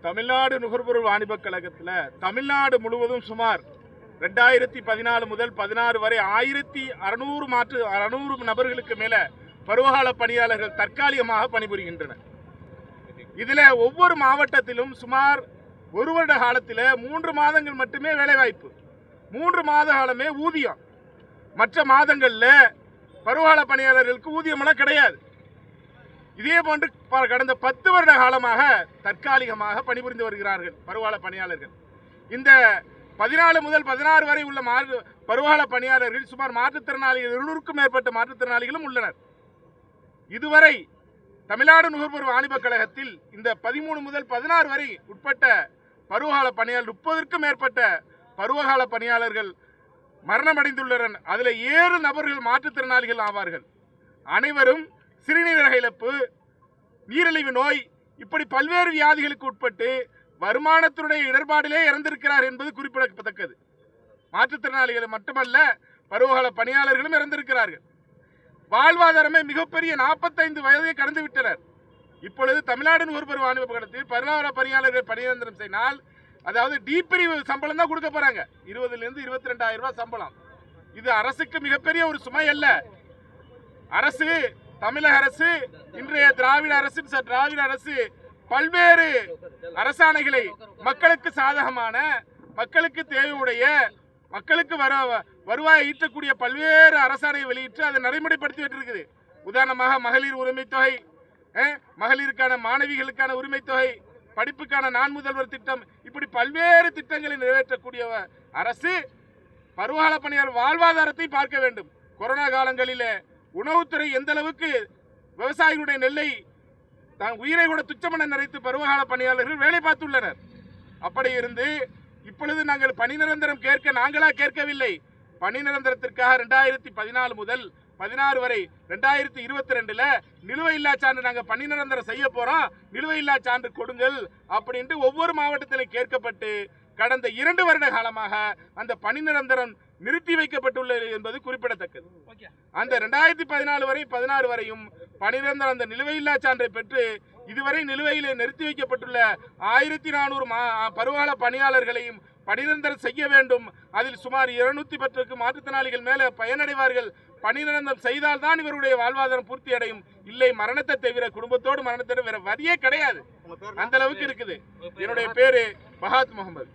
தமிழ்நாடு நுகர்பொருள் வாணிபக் கழகத்தில் தமிழ்நாடு முழுவதும் சுமார் ரெண்டாயிரத்தி பதினாலு முதல் பதினாறு வரை ஆயிரத்தி அறுநூறு மாற்று அறுநூறு நபர்களுக்கு மேல பருவகால பணியாளர்கள் தற்காலிகமாக பணிபுரிகின்றனர். இதுல ஒவ்வொரு மாவட்டத்திலும் சுமார் ஒரு வருட காலத்தில் மூன்று மாதங்கள் மட்டுமே வேலைவாய்ப்பு. மூன்று மாத காலமே ஊதியம். மற்ற மாதங்கள்ல பருவகால பணியாளர்களுக்கு ஊதியமெல்லாம் கிடையாது. இதே போன்று கடந்த பத்து வருட காலமாக தற்காலிகமாக பணிபுரிந்து வருகிறார்கள் பருவகால பணியாளர்கள். இந்த பதினாலு முதல் பதினாறு வரை உள்ள மாற்று பருவகால பணியாளர்கள் சுமார் மாற்றுத்திறனாளிகள் இருநூறுக்கும் மேற்பட்ட மாற்றுத்திறனாளிகளும் உள்ளனர். இதுவரை தமிழ்நாடு நுகர்வோர் வாணிபக் கழகத்தில் இந்த பதிமூணு முதல் பதினாறு வரை உட்பட்ட பருவகால பணியாளர் முப்பதற்கும் மேற்பட்ட பருவகால பணியாளர்கள் மரணமடைந்துள்ளனர். அதில் ஏழு நபர்கள் மாற்றுத்திறனாளிகள் ஆவார்கள். அனைவரும் சிறுநீரக இழப்பு நீரிழிவு நோய் இப்படி பல்வேறு வியாதிகளுக்கு உட்பட்டு வருமானத்தினுடைய இடர்பாடிலே இறந்திருக்கிறார் என்பது குறிப்பிடத்தக்கது. மாற்றுத்திறனாளிகள் மட்டுமல்ல பருவகால பணியாளர்களும் இறந்திருக்கிறார்கள். வாழ்வாதாரமே மிகப்பெரிய நாற்பத்தைந்து வயதை கடந்து விட்டனர். இப்பொழுது தமிழ்நாடு நுகர்பொருள் வாணிப கழகத்தில் பதினாறு பணியாளர்கள் பணியந்திரம் செய்தால் அதாவது டி பிரிவு சம்பளம் தான் கொடுக்க போறாங்க. இருபதுலேருந்து இருபத்தி ரெண்டாயிரம் ரூபாய் சம்பளம். இது அரசுக்கு மிகப்பெரிய ஒரு சுமை அல்ல. அரசு தமிழக அரசு இன்றைய திராவிட அரசு திராவிட அரசு பல்வேறு அரசாணைகளை மக்களுக்கு சாதகமான மக்களுக்கு தேவையுடைய மக்களுக்கு வர வருவாயை ஈட்டக்கூடிய பல்வேறு அரசாணை வெளியிட்டு அதை நடைமுறைப்படுத்தி இருக்குது உதாரணமாக மகளிர் உரிமை தொகை மகளிருக்கான மாணவிகளுக்கான உரிமை தொகை படிப்புக்கான நான் முதல்வர் திட்டம் இப்படி பல்வேறு திட்டங்களை நிறைவேற்றக்கூடிய அரசு பருவகால பணியாளர் வாழ்வாதாரத்தை பார்க்க வேண்டும். கொரோனா காலங்களிலே உணவுத்துறை எந்த அளவுக்கு விவசாயிகளுடைய நெல்லை தான் உயிரை கூட துச்சமென நினைத்து பருவகால பணியாளர்கள் வேலை பார்த்துள்ளனர். அப்படி இருந்து இப்பொழுது நாங்கள் பணி நிரந்தரம் கேட்க நாங்களா கேட்கவில்லை. பணி நிரந்தரத்திற்காக ரெண்டாயிரத்தி பதினாலு முதல் பதினாறு வரை ரெண்டாயிரத்தி இருபத்தி ரெண்டுல நிலுவையில்லா சான்று நாங்கள் பணி நிரந்தரம் செய்ய போறோம். நிலுவையில்லா சான்று கொடுங்கள் அப்படின்ட்டு ஒவ்வொரு மாவட்டத்திலும் கேட்கப்பட்டு கடந்த இரண்டு வருட காலமாக அந்த பணி நிரந்தரம் நிறுத்தி வைக்கப்பட்டுள்ளது என்பது குறிப்பிடத்தக்கது. அந்த ரெண்டாயிரத்தி பதினாலு வரை பதினாறு வரையும் பனிரெண்டு அந்த நிலுவையில்லா சான்றை பெற்று இதுவரை நிலுவையிலே நிறுத்தி வைக்கப்பட்டுள்ள ஆயிரத்தி நானூறு மா பருவகால பணியாளர்களையும் பணிநிரந்தரம் செய்ய வேண்டும். அதில் சுமார் இருநூத்தி பத்துக்கு மாற்றுத்திறனாளிகள் மேலே பயனடைவார்கள். பணிநிரந்தரம் செய்தால்தான் இவருடைய வாழ்வாதாரம் பூர்த்தி அடையும். இல்லை மரணத்தை தவிர குடும்பத்தோடு மரணத்தை வேற வழியே கிடையாது. அந்த அளவுக்கு இருக்குது. என்னுடைய பேரு பஹாத் முகமது.